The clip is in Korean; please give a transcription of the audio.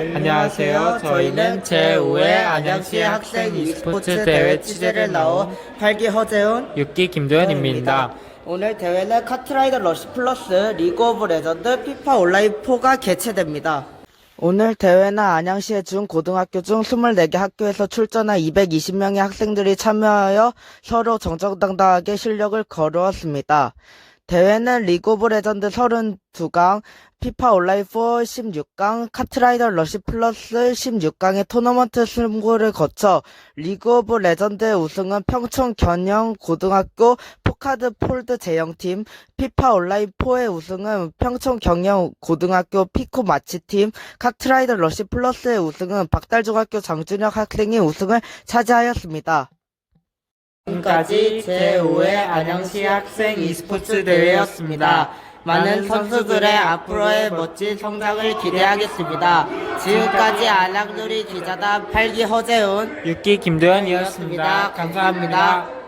안녕하세요. 저희는 제5회 안양시 학생 e스포츠 대회 취재를 나온 8기 허재훈 6기 김도현입니다. 오늘 대회는 카트라이더 러시 플러스 리그 오브 레전드 피파 온라인 4가 개최됩니다. 오늘 대회는 안양시의 중 고등학교 중 24개 학교에서 출전한 220명의 학생들이 참여하여 서로 정정당당하게 실력을 거두었습니다. 대회는 리그 오브 레전드 32강, 피파 온라인 4 16강, 카트라이더 러시 플러스 16강의 토너먼트 승부를 거쳐 리그 오브 레전드의 우승은 평촌 견영 고등학교 포카드 폴드 제형팀, 피파 온라인 4의 우승은 평촌 경영 고등학교 피코 마치팀, 카트라이더 러시 플러스의 우승은 박달중학교 장준혁 학생이 우승을 차지하였습니다. 지금까지 제5회 안양시 학생 e스포츠 대회였습니다. 많은 선수들의 앞으로의 멋진 성장을 기대하겠습니다. 지금까지 안양놀이 기자단 8기 허재훈 6기 김도현이었습니다. 감사합니다.